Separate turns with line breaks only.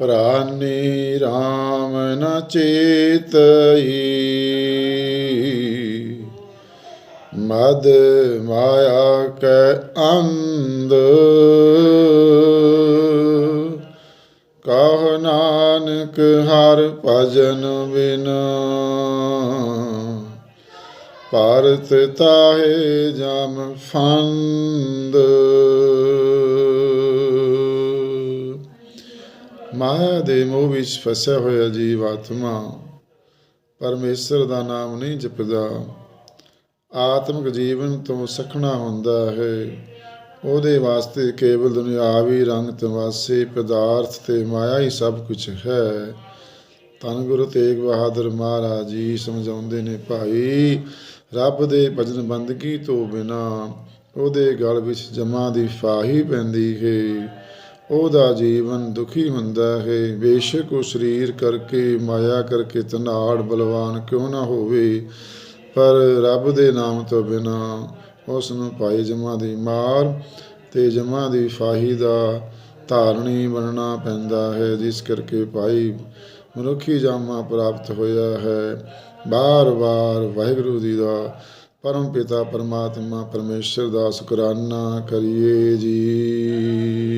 ਪ੍ਰਾਨੀ RAM ਨ ਚੇਤਈ। ਮਦ ਮਾਇਆ ਕੈ ਅੰਧ। ਕਹ ਨਾਨਕ ਹਰ ਭਜਨ ਬਿਨ। ਪਰਤ ਤਾਹੇ ਜਮ ਫੰਦ। ਮਾਇਆ ਦੇ ਮੋਹ ਵਿੱਚ ਫਸਿਆ ਹੋਇਆ ਜੀਵ ਆਤਮਾ, ਪਰਮੇਸ਼ਰ ਦਾ ਨਾਮ ਨਹੀਂ ਜਪਦਾ। ਆਤਮਿਕ ਜੀਵਨ ਤੋਂ ਸਖਣਾ ਹੁੰਦਾ ਹੈ। ਉਹਦੇ ਵਾਸਤੇ ਕੇਵਲ ਦੁਨਿਆਵੀ ਰੰਗ ਤਮਾਸੇ ਪਦਾਰਥ ਤੇ ਮਾਇਆ ਹੀ ਸਭ ਕੁਝ ਹੈ। ਧੰਨ ਗੁਰੂ ਤੇਗ ਬਹਾਦਰ ਮਹਾਰਾਜ ਜੀ ਸਮਝਾਉਂਦੇ ਨੇ, ਭਾਈ, ਰੱਬ ਦੇ ਭਜਨ ਬੰਦਗੀ ਤੋਂ ਬਿਨਾ ਉਹਦੇ ਗਲ ਵਿੱਚ ਜਮਾ ਦੀ ਫਾਹੀ ਪੈਂਦੀ ਹੈ। ਉਹਦਾ ਜੀਵਨ ਦੁਖੀ ਹੁੰਦਾ ਹੈ। ਬੇਸ਼ੱਕ ਉਹ ਸਰੀਰ ਕਰਕੇ, ਮਾਇਆ ਕਰਕੇ ਤਨਾੜ ਬਲਵਾਨ ਕਿਉਂ ਨਾ ਹੋਵੇ। ਪਰ ਰੱਬ ਦੇ ਨਾਮ ਤੋਂ ਬਿਨਾ ਉਸ ਨੂੰ ਭਾਈ ਜਮਾ ਦੀ ਮਾਰ ਤੇ ਜਮਾ ਦੀ ਫਾਹੀ ਦਾ ਧਾਰਣੀ ਬਣਨਾ ਪੈਂਦਾ ਹੈ, ਜਿਸ ਕਰਕੇ ਭਾਈ ਮਨੁੱਖੀ ਜਾਮਾ ਪ੍ਰਾਪਤ ਹੋਇਆ ਹੈ। ਬਾਰ-ਬਾਰ ਵਾਹਿਗੁਰੂ ਜੀ ਦਾ ਪਰਮ ਪਿਤਾ ਪਰਮਾਤਮਾ, ਪਰਮੇਸ਼ਰ ਦਾ ਸ਼ੁਕਰਾਨਾ ਕਰੀਏ ਜੀ।